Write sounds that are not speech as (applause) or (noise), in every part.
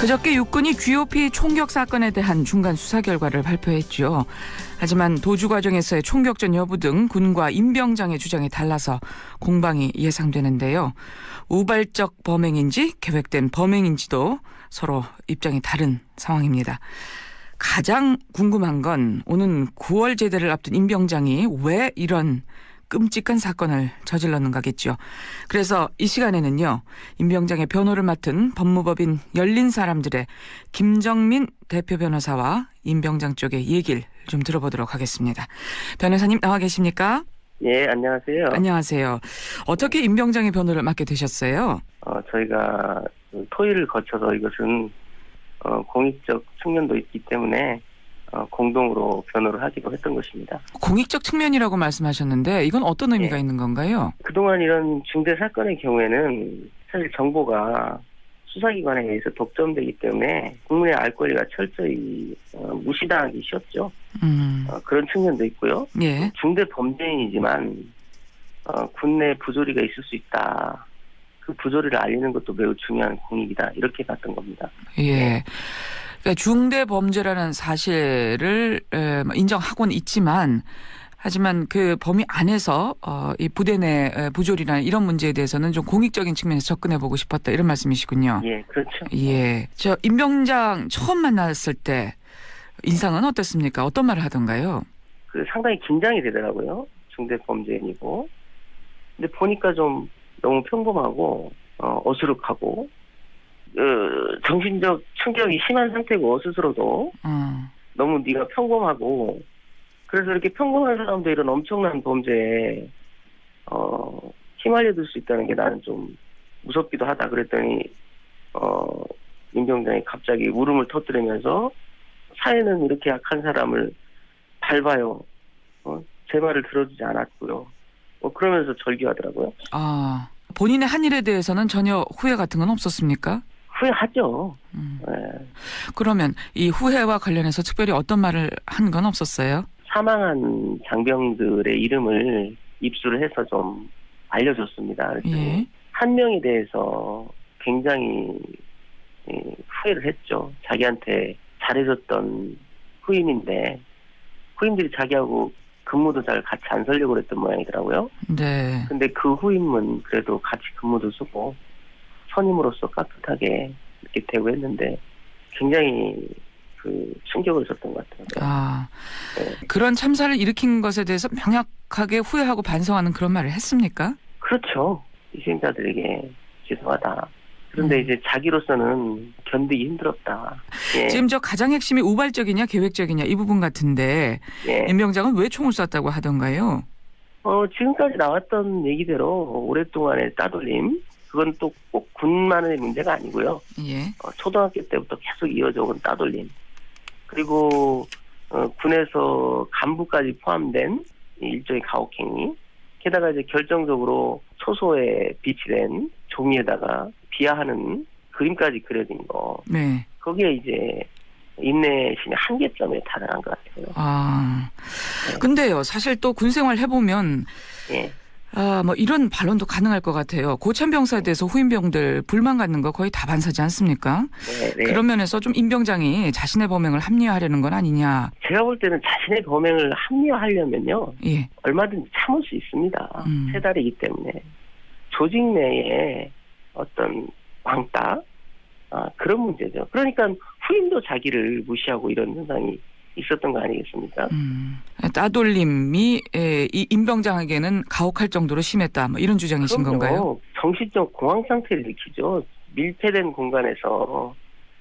그저께 육군이 GOP 총격 사건에 대한 중간 수사 결과를 발표했죠. 하지만 도주 과정에서의 총격전 여부 등 군과 임병장의 주장이 달라서 공방이 예상되는데요. 우발적 범행인지 계획된 범행인지도 서로 입장이 다른 상황입니다. 가장 궁금한 건 오는 9월 제대를 앞둔 임병장이 왜 이런 끔찍한 사건을 저질렀는 가겠죠. 그래서 이 시간에는요. 임병장의 변호를 맡은 법무법인 열린 사람들의 김정민 대표 변호사와 임병장 쪽의 얘기를 좀 들어보도록 하겠습니다. 변호사님 나와 계십니까? 예, 안녕하세요. 안녕하세요. 어떻게 임병장의 변호를 맡게 되셨어요? 어, 저희가 그 토의를 거쳐서 이것은 어, 공익적 측면도 있기 때문에 어, 공동으로 변호를 하기로 했던 것입니다. 공익적 측면이라고 말씀하셨는데 이건 어떤 의미가 예. 있는 건가요? 그동안 이런 중대 사건의 경우에는 사실 정보가 수사기관에 의해서 독점되기 때문에 국민의 알 권리가 철저히 어, 무시당하기 쉬웠죠. 음, 어, 그런 측면도 있고요. 예. 중대 범죄인이지만 어, 군내 부조리가 있을 수 있다. 그 부조리를 알리는 것도 매우 중요한 공익이다. 이렇게 봤던 겁니다. 예. 그러니까 중대 범죄라는 사실을 인정하고는 있지만 하지만 그 범위 안에서 어, 이 부대 내 에, 부조리나 이런 문제에 대해서는 좀 공익적인 측면에서 접근해 보고 싶었다 이런 말씀이시군요. 예, 그렇죠. 예. 저 임병장 처음 만났을 때 인상은 어땠습니까? 어떤 말을 하던가요? 그 상당히 긴장이 되더라고요. 중대 범죄인이고. 근데 보니까 좀 너무 평범하고 어, 어수룩하고 어, 정신적 충격이 심한 상태고 스스로도 어. 너무 네가 평범하고 그래서 이렇게 평범한 사람도 이런 엄청난 범죄에 어, 휘말려들 수 있다는 게 나는 좀 무섭기도 하다 그랬더니 어, 민병장이 갑자기 울음을 터뜨리면서 사회는 이렇게 약한 사람을 밟아요. 어, 제 말을 들어주지 않았고요. 뭐 그러면서 절규하더라고요. 아. 본인의 한 일에 대해서는 전혀 후회 같은 건 없었습니까? 후회하죠. 음. 예. 그러면 이 후회와 관련해서 특별히 어떤 말을 한 건 없었어요? 사망한 장병들의 이름을 입수를 해서 좀 알려줬습니다. 예. 한 명에 대해서 굉장히 예, 후회를 했죠. 자기한테 잘해줬던 후임인데 후임들이 자기하고 근무도 잘 같이 안 서려고 그랬던 모양이더라고요. 네. 근데 그 후임은 그래도 같이 근무도 쓰고 선임으로서 깍듯하게 이렇게 되고 했는데 굉장히 그 충격을 줬던 것 같아요. 아. 네. 그런 참사를 일으킨 것에 대해서 명확하게 후회하고 반성하는 그런 말을 했습니까? 그렇죠. 희생자들에게 죄송하다. 그런데 음. 이제 자기로서는 견디기 힘들었다. 예, 지금 저 가장 핵심이 우발적이냐 계획적이냐 이 부분 같은데 예. 임병장은 왜 총을 쐈다고 하던가요? 어, 지금까지 나왔던 얘기대로 오랫동안의 따돌림, 그건 또 꼭 군만의 문제가 아니고요. 예. 어, 초등학교 때부터 계속 이어져 온 따돌림. 그리고 어, 군에서 간부까지 포함된 이 일종의 가혹행위. 게다가 이제 결정적으로 초소에 비치된 종이에다가 비하하는 그림까지 그려진 거. 네. 거기에 이제 인내심의 한계점에 다다른 것 같아요. 아. 네. 근데요, 사실 또 군 생활 해보면 예. 아, 뭐 이런 반론도 가능할 것 같아요. 고참 병사에 대해서 후임병들 불만 갖는 거 거의 다 반사지 않습니까? 네, 네. 그런 면에서 좀 임병장이 자신의 범행을 합리화하려는 건 아니냐. 제가 볼 때는 자신의 범행을 합리화하려면요. 예. 얼마든지 참을 수 있습니다. 음. 세 달이기 때문에. 조직 내에 어떤 왕따? 아, 그런 문제죠. 그러니까 후임도 자기를 무시하고 이런 현상이 있었던 거 아니겠습니까? 음, 따돌림이 에, 이 임병장에게는 가혹할 정도로 심했다. 뭐 이런 주장이신 건가요? 정신적 공황 상태를 일으키죠. 밀폐된 공간에서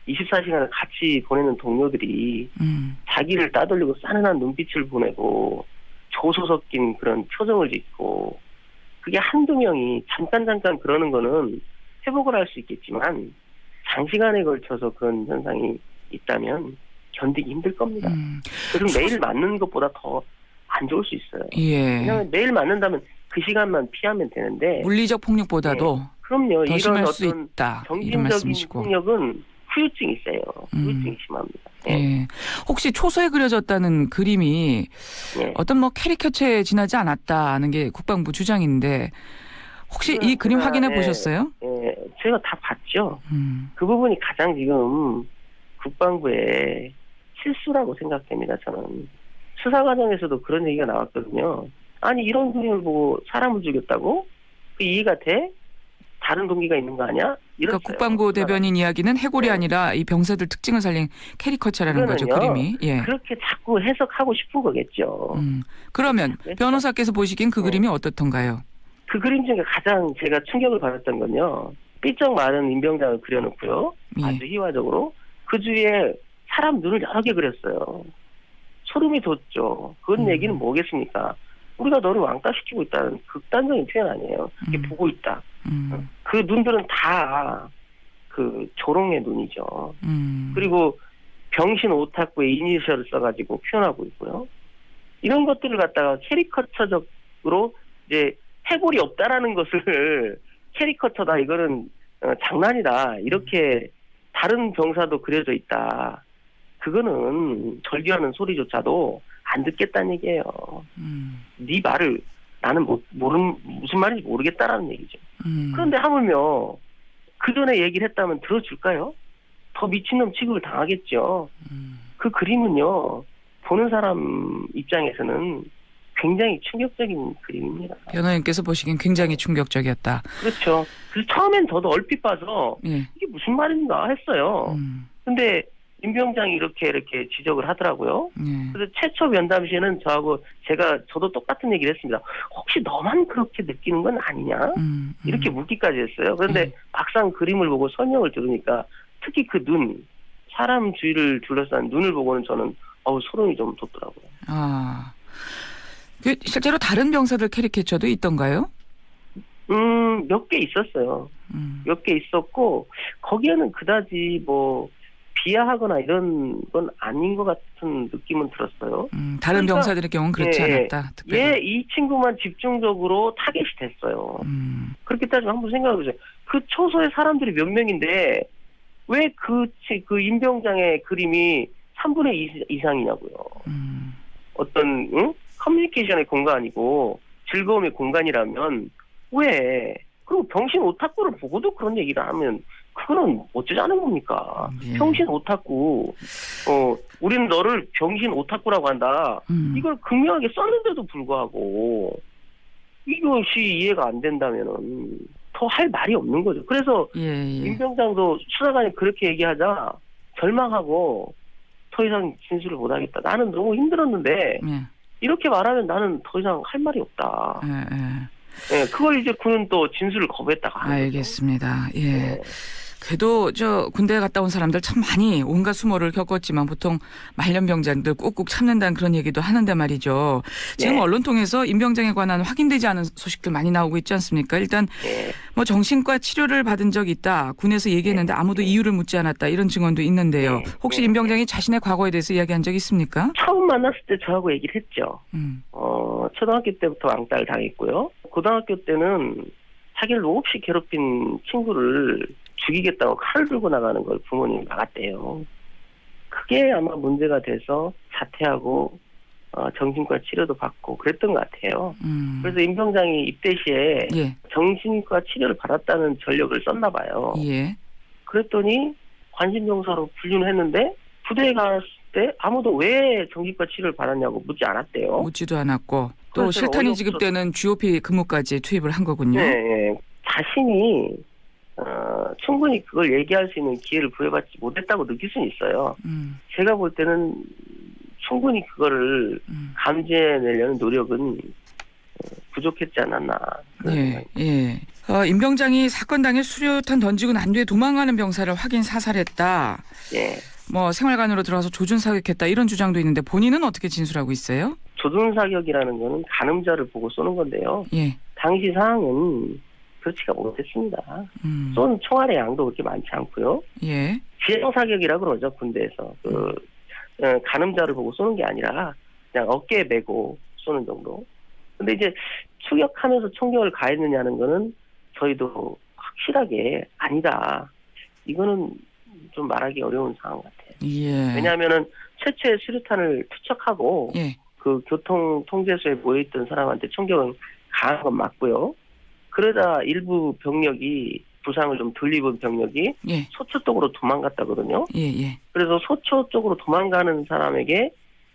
24시간을 같이 보내는 동료들이 음, 자기를 따돌리고 싸늘한 눈빛을 보내고 조소 섞인 그런 표정을 짓고 그게 한두 명이 잠깐 잠깐 그러는 거는 회복을 할 수 있겠지만 장시간에 걸쳐서 그런 현상이 있다면 견디기 힘들 겁니다. 음, 그리고 매일 맞는 것보다 더 안 좋을 수 있어요. 예. 왜냐하면 매일 맞는다면 그 시간만 피하면 되는데 물리적 폭력보다도 그럼요 더 이런 심할 수 어떤 있다. 정신적인. 폭력은 후유증이 있어요. 음. 후유증이 심합니다. 예. 예. 혹시 초소에 그려졌다는 그림이 예. 어떤 뭐 캐리커처에 지나지 않았다는 게 국방부 주장인데 혹시 그- 이 그림 그- 확인해 예. 보셨어요? 예, 제가 다 봤죠. 음. 그 부분이 가장 지금 국방부의 실수라고 생각됩니다. 저는 수사 과정에서도 그런 얘기가 나왔거든요. 아니 이런 그림을 보고 사람을 죽였다고 그 이해가 돼? 다른 동기가 있는 거 아니야? 그러니까. 국방부 대변인 이야기는 해골이 네. 아니라 이 병사들 특징을 살린 캐리커처라는 거죠. 그림이. 예. 그렇게 자꾸 해석하고 싶은 거겠죠. 음. 그러면. 변호사께서 보시기엔 그 어. 그림이 어떻던가요? 그 그림 중에 가장 제가 충격을 받았던 건요. 삐쩍 마른 임병장을 그려놓고요. 예. 아주 희화적으로 그 주위에 사람 눈을 여러 개 그렸어요. 소름이 돋죠. 그런 음. 얘기는 뭐겠습니까? 우리가 너를 왕따시키고 있다는 극단적인 표현 아니에요. 이게 음. 보고 있다. 음. 그 눈들은 다 그 조롱의 눈이죠. 음. 그리고 병신 오타쿠의 이니셜을 써가지고 표현하고 있고요. 이런 것들을 갖다가 캐리커처적으로 이제 해골이 없다라는 것을 (laughs) 캐리커처다 이거는 어, 장난이다 이렇게 다른 병사도 그려져 있다. 그거는 절규하는 소리조차도 안 듣겠다는 얘기예요. 음. 네 말을 나는 못, 모르는 무슨 말인지 모르겠다라는 얘기죠. 음. 그런데 하물며 그 전에 얘기를 했다면 들어줄까요? 더 미친놈 취급을 당하겠죠. 음. 그 그림은요, 보는 사람 입장에서는 굉장히 충격적인 그림입니다. 변호인께서 보시기엔 굉장히 충격적이었다. 그렇죠. 그래서 처음엔 저도 얼핏 봐서 예. 이게 무슨 말인가 했어요. 음. 근데 임병장이 이렇게 이렇게 지적을 하더라고요. 예. 그래서 최초 면담 시에는 저하고 제가 저도 똑같은 얘기를 했습니다. 혹시 너만 그렇게 느끼는 건 아니냐? 음. 음. 이렇게 묻기까지 했어요. 그런데 음. 막상 그림을 보고 설명을 들으니까 특히 그 눈, 사람 주위를 둘러싼 눈을 보고는 저는 어우 소름이 좀 돋더라고요. 아. 그 실제로 다른 병사들 캐리케이처도 있던가요? 음, 몇 개 있었어요. 음. 몇개 있었고 거기에는 그다지 뭐 비하하거나 이런 건 아닌 것 같은 느낌은 들었어요. 음, 다른 그러니까- 병사들의 경우는 그렇지 예, 예. 않았다. 특별히. 얘이 친구만 집중적으로 타겟이 됐어요. 음. 그렇게 따지면 한번 생각해 보세요. 그 초소의 사람들이 몇 명인데 왜그 그 임병장의 그림이 3분의 2 이상이냐고요. 음. 어떤 응? 커뮤니케이션의 공간이고 즐거움의 공간이라면 왜 그리고 병신 오타쿠를 보고도 그런 얘기를 하면 그거는 어쩌자는 겁니까? 예. 병신 오타쿠 어 우리는 너를 병신 오타쿠라고 한다. 음. 이걸 극명하게 썼는데도 불구하고 이것이 이해가 안 된다면은 더 할 말이 없는 거죠. 그래서 예, 예. 임병장도 수사관이 그렇게 얘기하자 절망하고 더 이상 진술을 못하겠다. 나는 너무 힘들었는데 예. 이렇게 말하면 나는 더 이상 할 말이 없다. 예, 그걸 이제 그는 또 진술을 거부했다가. 알겠습니다. 예. 예. 그래도 저 군대 갔다 온 사람들 참 많이 온갖 수모를 겪었지만 보통 말년병장들 꾹꾹 참는다는 그런 얘기도 하는데 말이죠. 지금 네. 언론 통해서 임병장에 관한 확인되지 않은 소식들 많이 나오고 있지 않습니까? 일단 예. 뭐 정신과 치료를 받은 적이 있다. 군에서 얘기했는데 아무도 이유를 묻지 않았다. 이런 증언도 있는데요. 네. 혹시 네. 임병장이 자신의 과거에 대해서 이야기한 적 있습니까? 처음 만났을 때 저하고 얘기를 했죠. 음. 어, 초등학교 때부터 왕따를 당했고요. 고등학교 때는 자기를 없이 괴롭힌 친구를 죽이겠다고 칼을 들고 나가는 걸 부모님이 막았대요. 그게 아마 문제가 돼서 자퇴하고 어, 정신과 치료도 받고 그랬던 것 같아요. 음. 그래서 임병장이 입대 시에 예. 정신과 치료를 받았다는 전력을 썼나 봐요. 예. 그랬더니 관심병사로 분류를 했는데 부대에 갔을 때 아무도 왜 정신과 치료를 받았냐고 묻지 않았대요. 묻지도 않았고 또 실탄이 지급되는 GOP 근무까지 투입을 한 거군요. 네, 예. 자신이 어, 충분히 그걸 얘기할 수 있는 기회를 부여받지 못했다고 느낄 수는 있어요. 음. 제가 볼 때는 충분히 그거를 음. 감지해내려는 노력은 어, 부족했지 않았나. 예, 예. 어, 임 병장이 사건 당일 수류탄 던지고 난 뒤에 도망가는 병사를 확인 사살했다. 예. 뭐 생활관으로 들어가서 조준 사격했다 이런 주장도 있는데 본인은 어떻게 진술하고 있어요? 조준 사격이라는 거는 가늠자를 보고 쏘는 건데요. 예. 당시 상황은 그렇지가 못했습니다. 음. 쏜 총알의 양도 그렇게 많지 않고요. 예. 지형 사격이라 그러죠 군대에서 그 어, 가늠자를 보고 쏘는 게 아니라 그냥 어깨에 메고 쏘는 정도. 근데 이제 추격하면서 총격을 가했느냐는 거는 저희도 확실하게 아니다. 이거는 좀 말하기 어려운 상황 같아요. 예. 왜냐하면은 최초의 수류탄을 투척하고 예. 그 교통 통제소에 모여있던 사람한테 총격은 가한 건 맞고요. 그러다 일부 병력이 부상을 좀 덜 입은 병력이 예, 소초 쪽으로 도망갔다거든요. 예, 예. 그래서 소초 쪽으로 도망가는 사람에게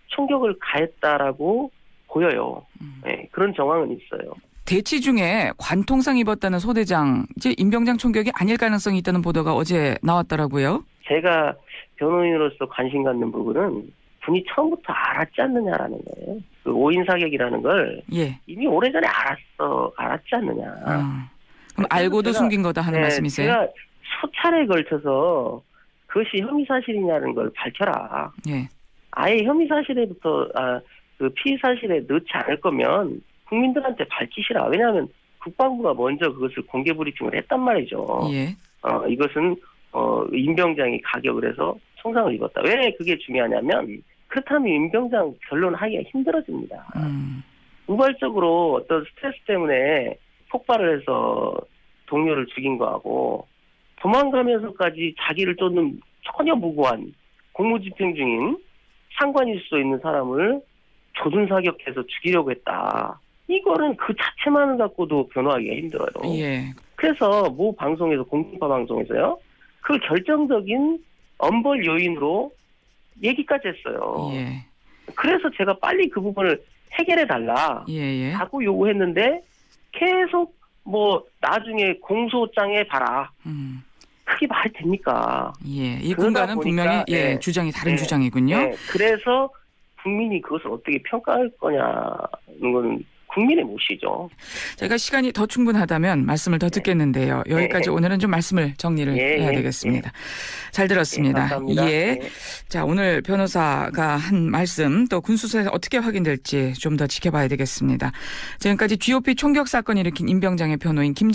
총격을 가했다라고 보여요. 음. 예, 그런 정황은 있어요. 대치 중에 관통상 입었다는 소대장, 이제 임병장 총격이 아닐 가능성이 있다는 보도가 어제 나왔더라고요. 제가 변호인으로서 관심 갖는 부분은 분이 처음부터 알았지 않느냐라는 거예요. 그 오인 사격이라는 걸 예. 이미 오래전에 알았어, 알았지 않느냐. 어. 그럼 알고도 제가- 숨긴 거다 하는 네, 말씀이세요? 제가 수차례 걸쳐서 그것이 혐의 사실이냐는 걸 밝혀라. 예. 아예 혐의 사실에부터 아, 그 피의 사실에 넣지 않을 거면 국민들한테 밝히시라. 왜냐하면 국방부가 먼저 그것을 공개 브리핑을 했단 말이죠. 예. 어, 이것은 어, 임병장이 가격을 해서 손상을 입었다. 왜 그게 중요하냐면 그렇다면 임병장 변론하기가 힘들어집니다. 음. 우발적으로 어떤 스트레스 때문에 폭발을 해서 동료를 죽인 거하고 도망가면서까지 자기를 쫓는 전혀 무고한 공무집행 중인 상관일 수도 있는 사람을 조준 사격해서 죽이려고 했다. 이거는 그 자체만을 갖고도 변호하기가 힘들어요. 예. 그래서 모 방송에서 공중파 방송에서요. 그 결정적인 엄벌 요인으로 얘기까지 했어요. 예. 그래서 제가 빨리 그 부분을 해결해 달라. 예, 예. 자꾸 요구했는데 계속 뭐 나중에 공소장에 봐라. 음. 그게 말이 됩니까? 예. 이 보니까, 분명히 예, 예. 주장이 다른 예. 주장이군요. 네, 그래서 국민이 그것을 어떻게 평가할 거냐는 건 국민의 몫이죠. 제가 시간이 더 충분하다면 말씀을 더 듣겠는데요. 여기까지 예. 오늘은 좀 말씀을 정리를 예, 해야 예, 되겠습니다. 잘 예, 들었습니다. 감사합니다. 예. 네. 자, 오늘 변호사가 한 말씀 또 군수사에서 어떻게 확인될지 좀 더 지켜봐야 되겠습니다. 지금까지 GOP 총격 사건 일으킨 임병장의 변호인 김정